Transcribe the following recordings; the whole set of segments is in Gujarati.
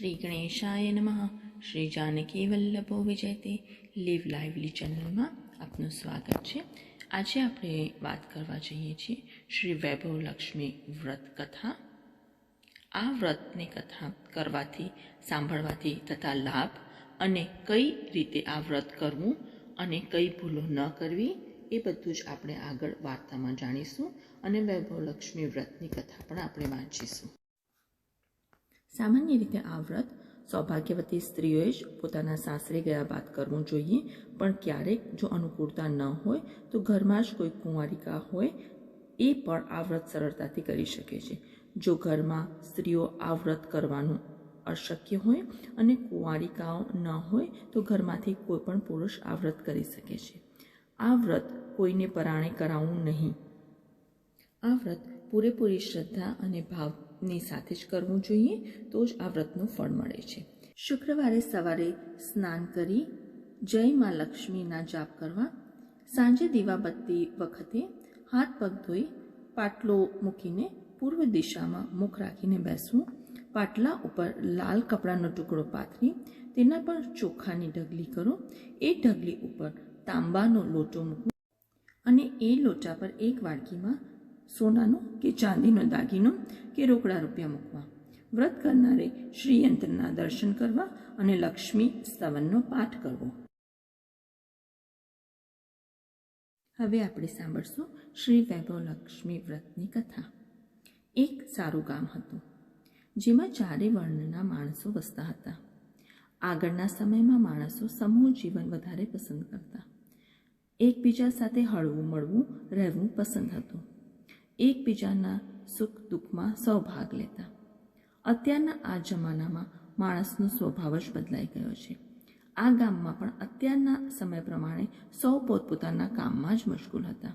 શ્રી નમઃ શ્રી જાનકી વલ્લભો વિજયતે લીવ લાઇવલી ચેનલમાં આપનું સ્વાગત છે। આજે આપણે વાત કરવા જઈએ છીએ શ્રી વૈભવ લક્ષ્મી વ્રત કથા। આ વ્રતની કથા કરવાથી, સાંભળવાથી થતા લાભ અને કઈ રીતે આ વ્રત કરવું અને કઈ ભૂલો ન કરવી એ બધું જ આપણે આગળ વાર્તામાં જાણીશું અને વૈભવ લક્ષ્મી વ્રતની કથા પણ આપણે વાંચીશું। સામાન્ય રીતે આ વ્રત સૌભાગ્યવતી સ્ત્રીઓએ જ પોતાના સાસરે ગયા બાદ કરવું જોઈએ, પણ ક્યારેક જો અનુકૂળતા ન હોય, તો ઘરમાં જ કોઈ કુંવારિકા હોય, એ પણ આ વ્રત સરળતાથી કરી શકે છે. જો ઘરમાં સ્ત્રીઓ આ વ્રત કરવાનું અશક્ય હોય અને કુંવારિકાઓ ન હોય, તો ઘરમાંથી કોઈ પણ પુરુષ આ વ્રત કરી શકે છે. આ વ્રત કોઈને પરાણે કરાવવું નહીં. આ વ્રત પૂરેપૂરી શ્રદ્ધા અને ભાવની સાથે જ કરવું જોઈએ, તો જ આ વ્રતનું ફળ મળે છે. શુક્રવારે સવારે સ્નાન કરી જય માં લક્ષ્મીના જાપ કરવા, સાંજે દીવાબત્તી વખતે હાથ પગ ધોઈ પાટલો મૂકીને પૂર્વ દિશામાં મુખ રાખીને બેસવું, પાટલા ઉપર લાલ કપડાનો ટુકડો પાથરી તેના પર ચોખાની ઢગલી કરો, એ ઢગલી ઉપર તાંબાનો લોટો મૂકવો અને એ લોટા પર એક વાડકીમાં સોનાનો કે ચાંદીનો દાગીનો કે રોકડા રૂપિયા મૂકવા. વ્રત કરનારે શ્રીયંત્રના દર્શન કરવા અને લક્ષ્મી સ્તવનનો પાઠ કરવો. હવે આપણે સાંભળશું શ્રી વૈભવ લક્ષ્મી વ્રતની કથા. એક સારું ગામ હતું, જેમાં ચારે વર્ણના માણસો વસતા હતા. આગળના સમયમાં માણસો સમૂહ જીવન વધારે પસંદ કરતા. એકબીજા સાથે હળવું મળવું, રહેવું પસંદ હતું. એકબીજાના સુખ દુઃખમાં સૌભાગ લેતા. અત્યારના આ જમાનામાં માણસનો સ્વભાવ જ બદલાઈ ગયો છે. આ ગામમાં પણ અત્યારના સમય પ્રમાણે સૌ પોતપોતાના કામમાં જ મશગુલ હતા.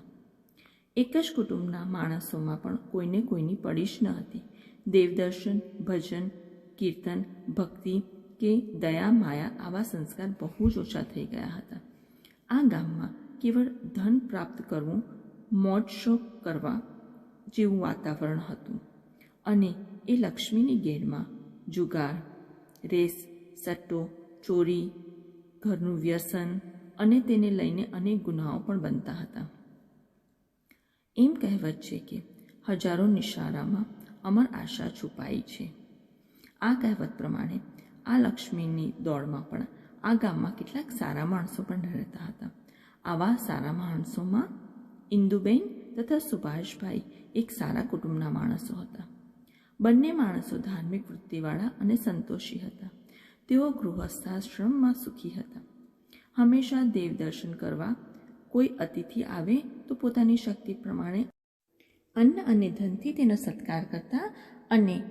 એક જ કુટુંબના માણસોમાં પણ કોઈને કોઈની પડીશ ન હતી. દેવદર્શન, ભજન, કીર્તન, ભક્તિ કે દયા, માયા આવા સંસ્કાર બહુ જ ઓછા થઈ ગયા હતા. આ ગામમાં કેવળ ધન પ્રાપ્ત કરવું, મોજ શોખ કરવા જેવું વાતાવરણ હતું. અને એ લક્ષ્મીની ગેરમાં જુગાર, રેસ, સટ્ટો, ચોરી, ઘરનું વ્યસન અને તેને લઈને અનેક ગુનાઓ પણ બનતા હતા. એમ કહેવત છે કે હજારો નિશારામાં અમર આશા છુપાઈ છે. આ કહેવત પ્રમાણે આ લક્ષ્મીની દોડમાં પણ આ ગામમાં કેટલાક સારા માણસો પણ રહેતા હતા. આવા સારા માણસોમાં ઇન્દુબેન તથા સુભાષભાઈ એક સારા કુટુંબના માણસો હતા. બંને માણસો ધાર્મિક વૃત્તિવાળા અને સંતોષી હતા. તેઓ ગૃહસ્થાશ્રમમાં સુખી હતા. હંમેશા દેવ દર્શન કરવા કોઈ અતિથિ આવે તો પોતાની શક્તિ પ્રમાણે અન્ન અને ધનથી તેનો સત્કાર કરતા અને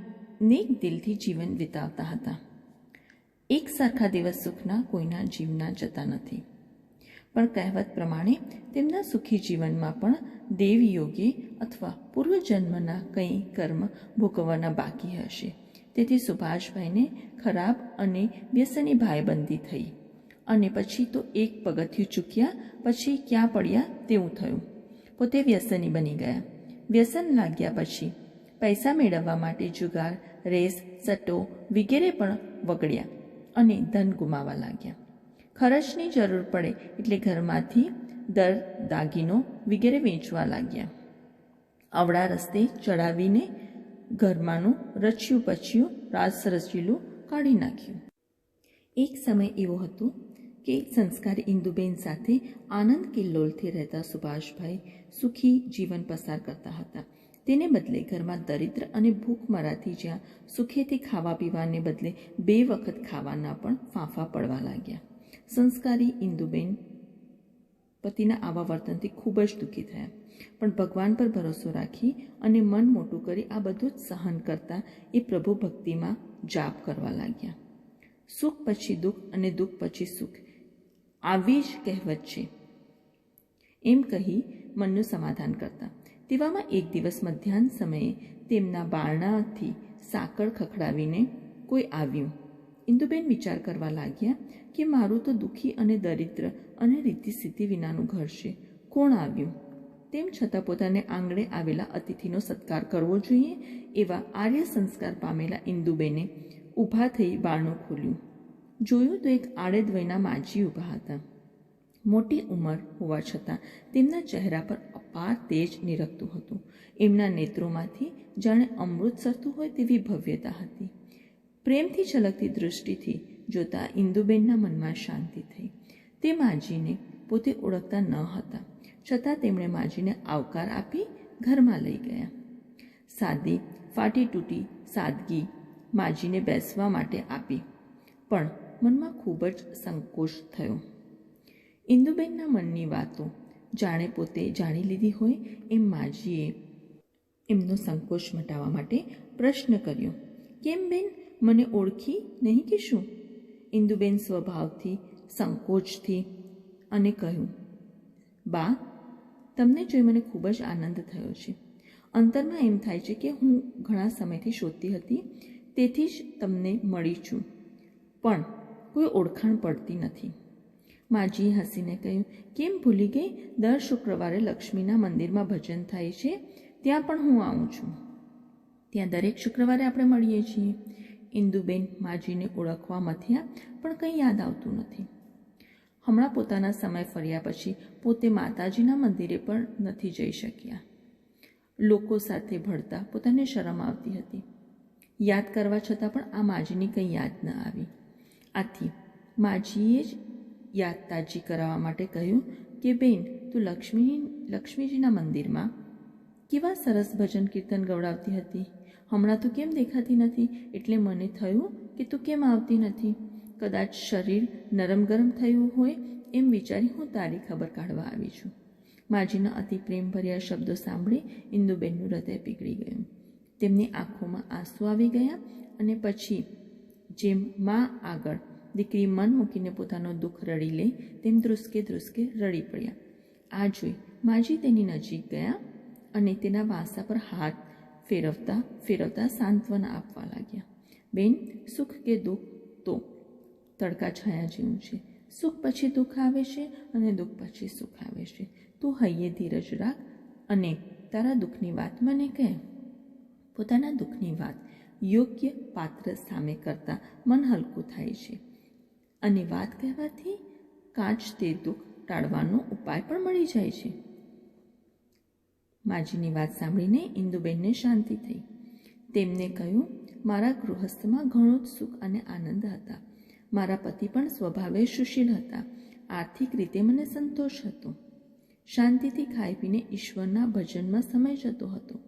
નેક દિલથી જીવન વિતાવતા હતા. એક સરખા દિવસ સુખના કોઈના જીવના જતા નથી. પણ કહેવત પ્રમાણે તેમના સુખી જીવનમાં પણ દેવયોગી અથવા પૂર્વજન્મના કંઈ કર્મ ભોગવવાના બાકી હશે. તેથી સુભાષભાઈને ખરાબ અને વ્યસની ભાઈબંધી થઈ અને પછી તો એક પગથિયું ચૂક્યા, પછી ક્યાં પડ્યા તેવું થયું. પોતે વ્યસની બની ગયા. વ્યસન લાગ્યા પછી પૈસા મેળવવા માટે જુગાર, રેસ, સટ્ટો વગેરે પણ વગડ્યા અને ધન ગુમાવા લાગ્યા. ખર્ચની જરૂર પડે એટલે ઘરમાંથી દર દાગીનો વગેરે વેચવા લાગ્યા. અવળા રસ્તે ચડાવીને ઘરમાંનું રચ્યું પચ્યું રાસ રચીલું કાઢી નાખ્યું. એક સમય એવો હતો કે સંસ્કારી ઇન્દુબેન સાથે આનંદ કિલ્લોલથી રહેતા સુભાષભાઈ સુખી જીવન પસાર કરતા હતા. તેને બદલે ઘરમાં દરિદ્ર અને ભૂખમરાથી જ્યાં સુખેથી ખાવા પીવાને બદલે બે વખત ખાવાના પણ ફાંફા પડવા લાગ્યા. સંસ્કારી ઇન્દુબેન પતિના આવા વર્તનથી ખૂબ જ દુઃખી થયા. પણ ભગવાન પર ભરોસો રાખી અને મન મોટું કરી આ બધું જ સહન કરતા એ પ્રભુ ભક્તિમાં જાપ કરવા લાગ્યા. સુખ પછી દુઃખ અને દુઃખ પછી સુખ. આવી જ કહેવત છે. એમ કહી મનનું સમાધાન કરતા. તેવામાં એક દિવસ મધ્યાહન સમયે તેમના બારણાથી સાકળ ખખડાવીને કોઈ આવ્યું. ઇન્દુબેન વિચાર કરવા લાગ્યા કે મારું તો દુઃખી અને દરિદ્ર અને રીતિ સ્થિતિ વિનાનું ઘર છે. કોણ આવ્યું? તેમ છતાં પોતાને આંગણે આવેલા અતિથિનો સત્કાર કરવો જોઈએ એવા આર્ય સંસ્કાર પામેલા ઇન્દુબેને ઊભા થઈ બારણું ખોલ્યું. જોયું તો એક આડેદ વયના માજી ઊભા હતા. મોટી ઉંમર હોવા છતાં તેમના ચહેરા પર અપાર તેજ નિરખતું હતું. એમના નેત્રોમાંથી જાણે અમૃત સરતું હોય તેવી ભવ્યતા હતી. પ્રેમથી છલકતી દૃષ્ટિથી જોતા ઇન્દુબેનના મનમાં શાંતિ થઈ. તે માજીને પોતે ઓળખતા ન હતા. છતાં તેમણે માજીને આવકાર આપી ઘરમાં લઈ ગયા. સાદી, ફાટી તૂટી, સાદગી માજીને બેસવા માટે આપી. પણ મનમાં ખૂબ જ સંકોચ થયો. ઇન્દુબેનના મનની વાતો જાણે પોતે જાણી લીધી હોય એમ માજીએ એમનો સંકોચ મટાવવા માટે પ્રશ્ન કર્યો. કેમ બેન? મને ઓળખી નહીં કે શું? ઇન્દુબેન સ્વભાવથી, સંકોચથી અને કહ્યું, બા, તમને જોઈ મને ખૂબ જ આનંદ થયો છે. અંતરમાં એમ થાય છે કે હું ઘણા સમયથી શોધતી હતી, તેથી જ તમને મળી છું. પણ કોઈ ઓળખાણ પડતી નથી. માજીએ હસીને કહ્યું, કેમ ભૂલી ગઈ? દર શુક્રવારે લક્ષ્મીના મંદિરમાં ભજન થાય છે. ત્યાં પણ હું આવું છું. ત્યાં દરેક શુક્રવારે આપણે મળીએ છીએ. ઇન્દુબેન માજીને ઓળખવા મથ્યા, પણ કંઈ યાદ આવતું નથી. હમણાં પોતાના સમય ફર્યા પછી પોતે માતાજીના મંદિરે પણ નથી જઈ શક્યા. લોકો સાથે ભળતા પોતાને શરમ આવતી હતી. યાદ કરવા છતાં પણ આ માજીની કંઈ યાદ ન આવી. આથી માજીએ જ યાદ તાજી કરાવવા માટે કહ્યું કે, બેન, તું લક્ષ્મી લક્ષ્મીજીના મંદિરમાં કેવા સરસ ભજન કીર્તન ગવડાવતી હતી? હમણાં તું કેમ દેખાતી નથી? એટલે મને થયું કે તું કેમ આવતી નથી? કદાચ શરીર નરમ ગરમ થયું હોય એમ વિચારી હું તારી ખબર કાઢવા આવી છું. માજીના અતિ પ્રેમભર્યા શબ્દો સાંભળી ઇન્દુબેનનું હૃદય પીગળી ગયું. તેમની આંખોમાં આંસુ આવી ગયા અને પછી જેમ મા આગળ દીકરી મન મૂકીને પોતાનો દુઃખ રડી લે, તેમ ધ્રુસકે ધ્રુસકે રડી પડ્યા. આ જોઈ માજી તેની નજીક ગયા અને તેના વાંસા પર હાથ ફેરવતા ફેરવતા સાંત્વના આપવા લાગ્યા. બેન, સુખ કે દુઃખ તો તડકા છાયા જેવું છે. સુખ પછી દુઃખ આવે છે અને દુઃખ પછી સુખ આવે છે. તું હૈયે ધીરજ રાખ અને તારા દુઃખની વાત મને કહે. પોતાના દુઃખની વાત યોગ્ય પાત્ર સામે કરતાં મન હલકું થાય છે. અને વાત કહેવાથી કાચ તે દુઃખ ટાળવાનો ઉપાય પણ મળી જાય છે. માજીની વાત સાંભળીને ઇન્દુબેનને શાંતિ થઈ. તેમને કહ્યું, મારા ગૃહસ્થમાં ઘણો જ સુખ અને આનંદ હતા. મારા પતિ પણ સ્વભાવે સુશીલ હતા. આર્થિક રીતે મને સંતોષ હતો. શાંતિથી ખાઈ પીને ઈશ્વરના ભજનમાં સમય જતો હતો.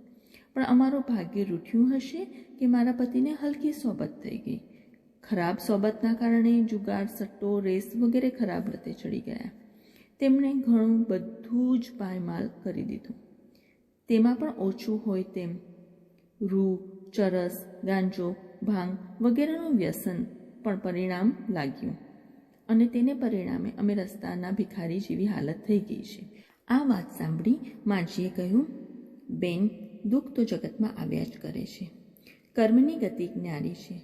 પણ અમારો ભાગ્ય રૂઠ્યું હશે કે મારા પતિને હલકી સોબત થઈ ગઈ. ખરાબ સોબતના કારણે જુગાર, સટ્ટો, રેસ વગેરે ખરાબ રતે ચડી ગયા. તેમણે ઘણું બધું જ પાયમાલ કરી દીધું. તેમાં પણ ઓછું હોય તેમ. રૂ, ચરસ, ગાંજો, ભાંગ વગેરેનું વ્યસન પણ પરિણામ લાગ્યું. અને તેને પરિણામે અમે રસ્તાના ભિખારી જેવી હાલત થઈ ગઈ છે. આ વાત સાંભળી માજીએ કહ્યું, બેન, દુઃખ તો જગતમાં આવ્યા જ કરે છે. કર્મની ગતિ જ્ઞારી છે.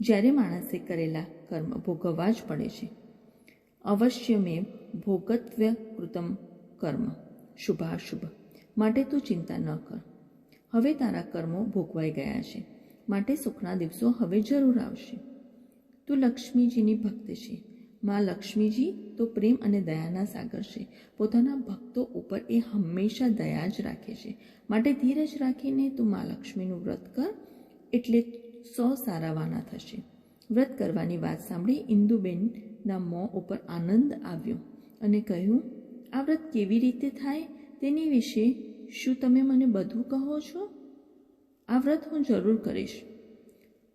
જ્યારે માણસે કરેલા કર્મ ભોગવવા જ પડે છે. અવશ્ય મેં ભોગત્વ્ય કૃતમ કર્મ. શુભાશુભ. માટે તું ચિંતા ન કર. હવે તારા કર્મો ભોગવાઈ ગયા છે. માટે સુખના દિવસો હવે જરૂર આવશે. તું લક્ષ્મીજીની ભક્ત છે. માં લક્ષ્મીજી તો પ્રેમ અને દયાના સાગર છે. પોતાના ભક્તો ઉપર એ હંમેશા દયા જ રાખે છે. માટે ધીરજ રાખીને તું માં લક્ષ્મીનું વ્રત કર, એટલે સો સારાવાના થશે. વ્રત કરવાની વાત સાંભળી ઇન્દુબેનના મોં ઉપર આનંદ આવ્યો અને કહ્યું, આ વ્રત કેવી રીતે થાય? તેની વિશે શું તમે મને બધું કહો છો? આ વ્રત હું જરૂર કરીશ.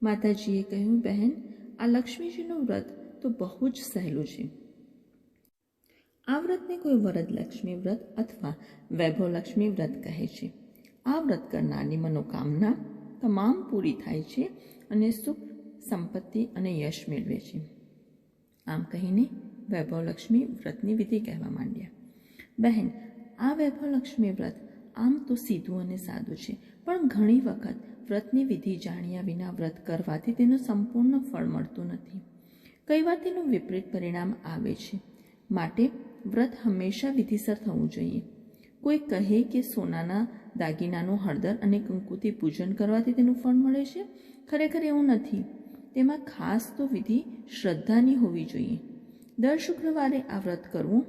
માતાજીએ કહ્યું, બહેન, આ લક્ષ્મીજીનું વ્રત તો બહુ જ સહેલું છે. આ વ્રતને કોઈ વરદલક્ષ્મી વ્રત અથવા વૈભવલક્ષ્મી વ્રત કહે છે. આ વ્રત કરનારની મનોકામના તમામ પૂરી થાય છે અને સુખ, સંપત્તિ અને યશ મેળવે છે. આમ કહીને વૈભવલક્ષ્મી વ્રતની વિધિ કહેવા માંડ્યા. બહેન આ વૈભવલક્ષ્મી વ્રત. આમ તો સીધું અને સાદું છે. પણ ઘણી વખત વ્રતની વિધિ જાણ્યા વિના વ્રત કરવાથી તેનું સંપૂર્ણ ફળ મળતું નથી. કઈ વાર તેનું વિપરીત પરિણામ આવે છે. માટે વ્રત હંમેશા વિધિસર થવું જોઈએ. કોઈ કહે કે સોનાના દાગીનાનું હળદર અને કંકુથી પૂજન કરવાથી તેનું ફળ મળે છે? ખરેખર એવું નથી. તેમાં ખાસ તો વિધિ શ્રદ્ધાની હોવી જોઈએ. દર શુક્રવારે આ વ્રત કરવું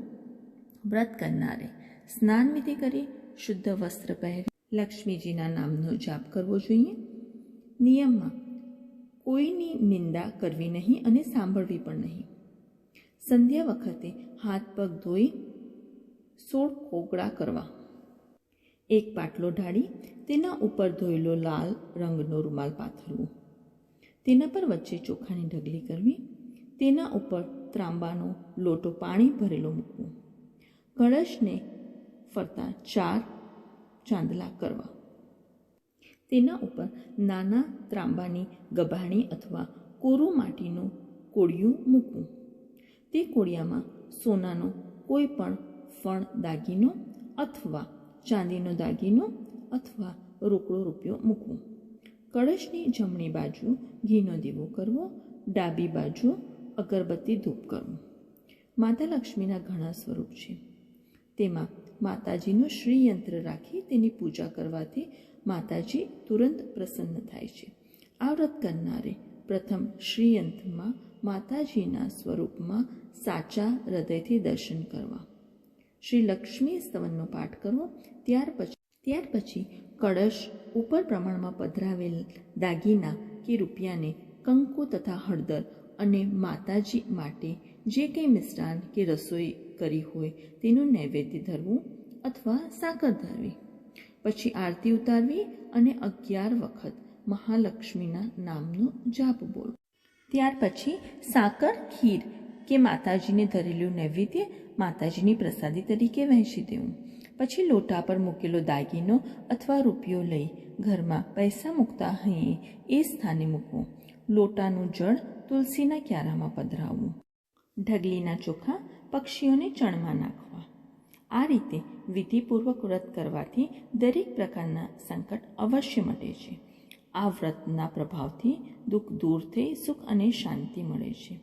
વ્રત કરનારે સ્નાન વિધિ કરી, શુદ્ધ વસ્ત્ર પહેરી, લક્ષ્મીજીના નામનો જાપ કરવો જોઈએ. નિયમમાં, કોઈની નિંદા કરવી નહીં અને સાંભળવી પણ નહીં. સંધ્યા વખતે હાથ પગ ધોઈ, સોળ કોગળા કરવા. એક પાટલો ઢાળી, તેના ઉપર ધોયેલો લાલ રંગનો રૂમાલ પાથરવો. તેના પર વચ્ચે ચોખાની ઢગલી કરવી. તેના ઉપર ત્રાંબાનો લોટો પાણી ભરેલો મૂકવો. કળશને ફરતા ચાર ચાંદલા કરવા. તેના ઉપર નાના ત્રાંબાની ગભાણી અથવા કોરું માટીનું કોળિયું મૂકવું. તે કોળિયામાં સોનાનો કોઈ પણ ફણ દાગીનો અથવા ચાંદીનો દાગીનો અથવા રોકડો રૂપિયો મૂકવો. કળશની જમણી બાજુ ઘીનો દીવો કરવો, ડાબી બાજુ અગરબત્તી ધૂપ કરવું. માતા લક્ષ્મીના ઘણા સ્વરૂપ છે. તેમાં માતાજીનું શ્રીયંત્ર રાખી તેની પૂજા કરવાથી માતાજી તુરંત પ્રસન્ન થાય છે. આ વ્રત કરનારે પ્રથમ શ્રીયંત્રમાં માતાજીના સ્વરૂપમાં સાચા હૃદયથી દર્શન કરવા. શ્રી લક્ષ્મી સ્તવનનો પાઠ કરવો, ત્યાર પછી ત્યાર પછી કળશ ઉપર પ્રમાણમાં પધરાવેલ દાગીના કે રૂપિયાને કંકુ તથા હળદર અને માતાજી માટે જે કંઈ મિષ્ટાન કે રસોઈ કરી હોય તેનું નૈવેદ્ય ધરવું અથવા સાકર ધરવી. પછી આરતી ઉતારવી અને અગિયાર વખત મહાલક્ષ્મીના નામનો જાપ બોલ ત્યાર પછી સાકર, ખીર કે માતાજીને ધરેલું નૈવેદ્ય માતાજીની પ્રસાદી તરીકે વહેંચી દેવું. પછી લોટા પર મૂકેલો દાગીનો અથવા રૂપિયો લઈ ઘરમાં પૈસા મૂકતા હૈયે એ સ્થાને મૂકવો. લોટાનું જળ તુલસીના ક્યારામાં પધરાવવું. ઢગલીના ચોખા પક્ષીઓને ચણમાં નાખવા. આ રીતે વિધિપૂર્વક વ્રત કરવાથી દરેક પ્રકારના સંકટ અવશ્ય મટે છે. આ વ્રતના પ્રભાવથી દુઃખ દૂર થઈ સુખ અને શાંતિ મળે છે.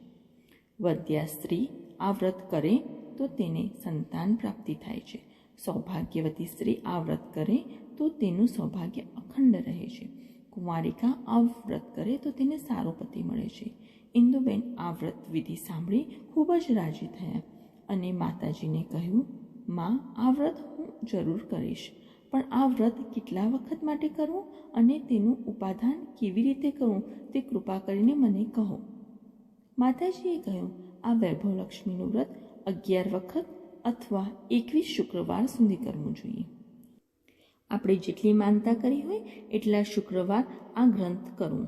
વદ્યા સ્ત્રી આ વ્રત કરે તો તેને સંતાન પ્રાપ્તિ થાય છે. સૌભાગ્યવતી સ્ત્રી આ વ્રત કરે તો તેનું સૌભાગ્ય અખંડ રહે છે. કુમારિકા આ વ્રત કરે તો તેને સારો પતિ મળે છે. ઇન્દુબેન આ વ્રત વિધિ સાંભળી ખૂબ જ રાજી થયા અને માતાજીને કહ્યું, માં, આ વ્રત હું જરૂર કરીશ, પણ આ વ્રત કેટલા વખત માટે કરવું અને તેનું ઉપાદાન કેવી રીતે કરવું તે કૃપા કરીને મને કહો. માતાજીએ કહ્યું, આ વૈભવ લક્ષ્મીનું વ્રત અગિયાર વખત અથવા એકવીસ શુક્રવાર સુધી કરવું જોઈએ. આપણે જેટલી માનતા કરી હોય એટલા શુક્રવાર આ ગ્રંથ કરવું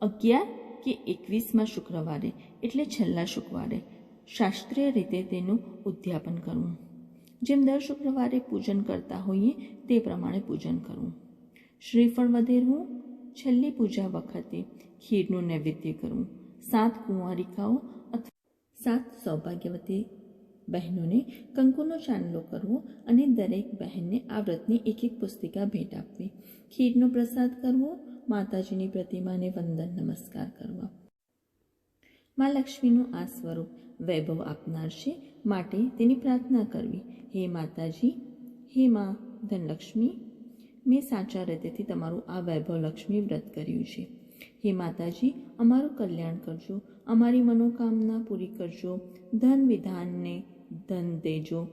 અગિયાર કે એકવીસમાં શુક્રવારે, એટલે છેલ્લા શુક્રવારે. શાસ્ત્રીય રીતે તેનું ઉદ્યાપન કરવું. જેમ દર શુક્રવારે પૂજન કરતા હોઈએ, તે પ્રમાણે પૂજન કરવું. શ્રીફળ વધેરવું, છેલ્લી પૂજા વખતે ખીરનું નૈવેદ્ય કરવું. સાત કુંવારિકાઓ અથવા સાત સૌભાગ્યવતી બહેનોને કંકુનો ચાંદલો કરવો અને દરેક બહેનને આ વ્રતની એક એક પુસ્તિકા ભેટ આપવી. ખીરનો પ્રસાદ કરવો માતાજીની પ્રતિમાને વંદન નમસ્કાર કરવા. મા લક્ષ્મીનું આ સ્વરૂપ વૈભવ આપનાર છે માટે તેની પ્રાર્થના કરવી. હે માતાજી, હે મા ધનલક્ષ્મી, મેં સાચા રીતેથી તમારું આ વૈભવ લક્ષ્મી વ્રત કર્યું છે. હે માતાજી, અમારું કલ્યાણ કરજો, અમારી મનોકામના પૂરી કરજો, ધન વિધાનને ધન દેજો,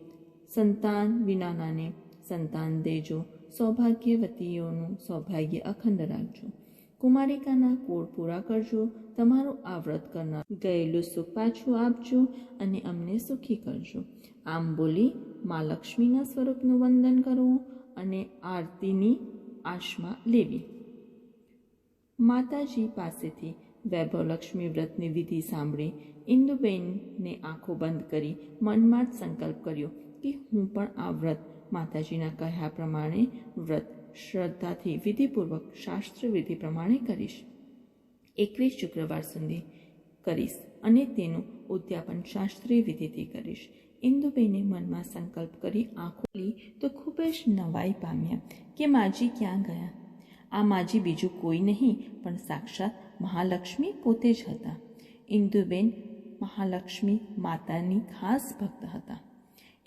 સંતાન વિનાનાને સંતાન દેજો સૌભાગ્યવતીઓનું સૌભાગ્ય અખંડ રાખજો. કુમારિકાના કોળ પૂરા કરજો. તમારું આ વ્રત કરનાર ગયેલું સુખ પાછું આપજો અને અમને સુખી કરજો. આમ બોલી મા લક્ષ્મીના સ્વરૂપનું વંદન કરવું અને આરતીની આશમાં લેવી. માતાજી પાસેથી વૈભવ લક્ષ્મી વ્રતની વિધિ સાંભળી ઇન્દુબેનને આંખો બંધ કરી મનમાં જ સંકલ્પ કર્યો કે હું પણ આ વ્રત માતાજીના કહ્યા પ્રમાણે વ્રત શ્રદ્ધાથી વિધિપૂર્વક શાસ્ત્ર વિધિ પ્રમાણે કરીશ. એકવીસ શુક્રવાર સુધી કરીશ અને તેનું ઉદ્યાપન શાસ્ત્રીય વિધિથી કરીશ. ઇન્દુબેને મનમાં સંકલ્પ કરી આંખો લી તો ખૂબ જ નવાઈ પામ્યા કે માજી ક્યાં ગયા? આ માજી બીજું કોઈ નહીં, પણ સાક્ષાત મહાલક્ષ્મી પોતે જ હતા. ઇન્દુબેન મહાલક્ષ્મી માતાની ખાસ ભક્ત હતા.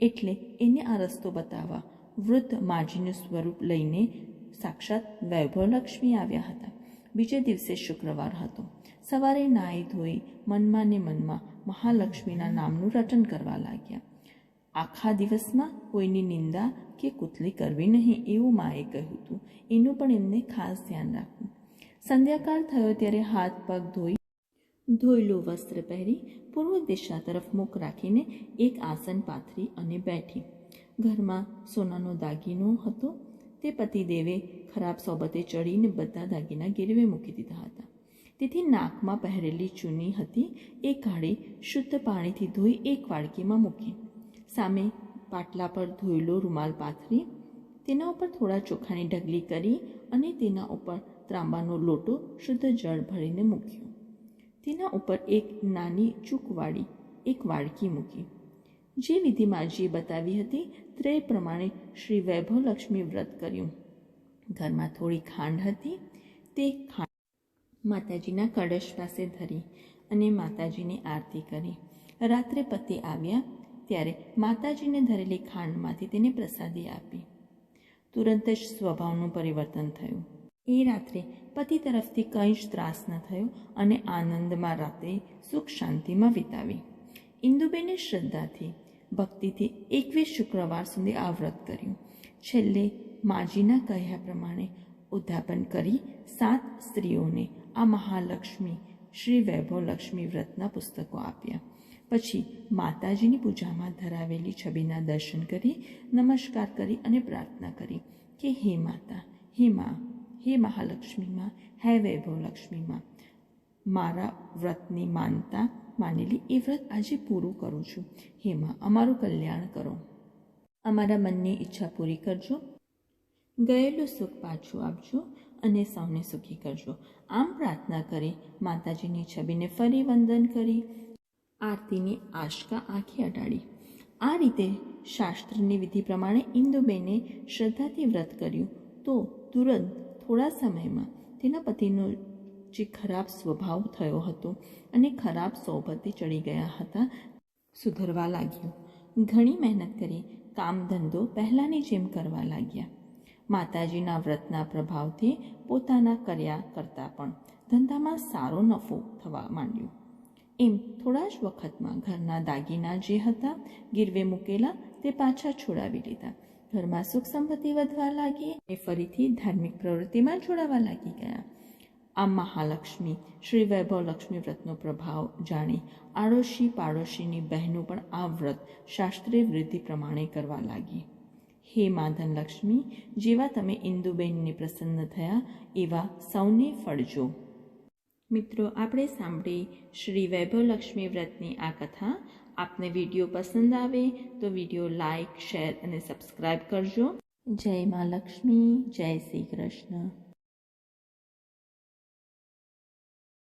એટલે એને આ રસ્તો બતાવવા વૃદ્ધ માજીનું સ્વરૂપ લઈને સાક્ષાત વૈભવલક્ષ્મી આવ્યા હતા. બીજે દિવસે શુક્રવાર હતો. સવારે નાહી ધોઈ મનમાં ને મનમાં મહાલક્ષ્મીના નામનું રટન કરવા લાગ્યા. આખા દિવસમાં કોઈની નિંદા કે કુતલી કરવી નહીં એવું માએ કહ્યું હતું. એનું પણ એમને ખાસ ધ્યાન રાખવું. સંધ્યાકાળ થયો ત્યારે હાથ પગ ધોઈ ધોયેલું વસ્ત્ર પહેરી પૂર્વ દિશા તરફ મુખ રાખીને એક આસન પાથરી અને બેઠી. ઘરમાં સોનાનો દાગીનો હતો. તે પતિદેવે ખરાબ સોબતે ચડીને બધા દાગીના ગીરવે મૂકી દીધા હતા. તેથી નાકમાં પહેરેલી ચૂની હતી. એ કાઢી શુદ્ધ પાણીથી ધોઈ એક વાડકીમાં મૂકી. સામે પાટલા પર ધોયેલો રૂમાલ પાથરી. તેના ઉપર થોડા ચોખાની ઢગલી કરી અને તેના ઉપર ત્રાંબાનો લોટો શુદ્ધ જળ ભરીને મૂક્યો. તેના ઉપર એક નાની ચૂકવાળી, એક વાડકી મૂકી. જે વિધિ માજીએ બતાવી હતી તે પ્રમાણે શ્રી વૈભવલક્ષ્મી વ્રત કર્યું. ઘરમાં થોડી ખાંડ હતી, તે ખાંડ માતાજીના કળશ પાસે ધરી અને માતાજીની આરતી કરી. રાત્રે પતિ આવ્યા, ત્યારે માતાજીને ધરેલી ખાંડમાંથી તેને પ્રસાદી આપી. તુરંત જ સ્વભાવનું પરિવર્તન થયું. એ રાત્રે પતિ તરફથી કંઈ જ ત્રાસ ન થયો અને આનંદમાં રાત્રે સુખ શાંતિમાં વિતાવી. ઇન્દુબેને શ્રદ્ધાથી, ભક્તિથી એકવીસ શુક્રવાર સુધી આ વ્રત કર્યું. છેલ્લે માજીના કહ્યા પ્રમાણે ઉદ્યાપન કરી સાત સ્ત્રીઓને આ મહાલક્ષ્મી, શ્રી વૈભવલક્ષ્મી વ્રતના પુસ્તકો આપ્યા. પછી માતાજીની પૂજામાં ધરાવેલી છબીના દર્શન કરી, નમસ્કાર કરી અને પ્રાર્થના કરી કે, હે માતા, હે મા હે મહાલક્ષ્મીમાં હે વૈભવલક્ષ્મીમાં મારા વ્રતની માનતા માનેલી એ વ્રત આજે પૂરું કરું છું. હે માં અમારું કલ્યાણ કરો. અમારા મનની ઈચ્છા પૂરી કરજો. ગયેલું સુખ પાછું આપજો અને સૌને સુખી કરજો. આમ પ્રાર્થના કરી માતાજીની છબીને ફરી વંદન કરી. આરતીની આશકા આંખે અટાડી આ રીતે શાસ્ત્રની વિધિ પ્રમાણે ઇન્દુબેને શ્રદ્ધાથી વ્રત કર્યું. તો તુરંત થોડા સમયમાં તેના પતિનો જે ખરાબ સ્વભાવ થયો હતો અને ખરાબ સોબતે ચડી ગયા હતા. સુધરવા લાગ્યું. ઘણી મહેનત કરી, કામ ધંધો પહેલાંની જેમ કરવા લાગ્યા. માતાજીના વ્રતના પ્રભાવથી પોતાના કર્યા કરતાં પણ ધંધામાં સારો નફો થવા માંડ્યો. એમ થોડા જ વખતમાં ઘરના દાગીના જે હતા, ગીરવે મૂકેલા તે પાછા છોડાવી લીધા ઘરમાં સુખ સંપત્તિ વધવા લાગી અને ફરીથી ધાર્મિક પ્રવૃત્તિમાં જોડાવા લાગી ગયા. આ મહાલક્ષ્મી, શ્રી વૈભવ લક્ષ્મી વ્રતનો પ્રભાવ જાણી આડોશી પાડોશીની બહેનો પણ આ વ્રત શાસ્ત્રીય વૃદ્ધિ પ્રમાણે કરવા લાગી. હે માધન લક્ષ્મી, જેવા તમે ઇન્દુબેનને પ્રસન્ન થયા, એવા સૌને ફળજો. મિત્રો, આપણે સાંભળી શ્રી વૈભવલક્ષ્મી વ્રતની આ કથા આપને વીડિયો પસંદ આવે તો વીડિયો લાઈક, શેર અને સબસ્ક્રાઈબ કરજો. જય મા લક્ષ્મી, જય શ્રી કૃષ્ણ.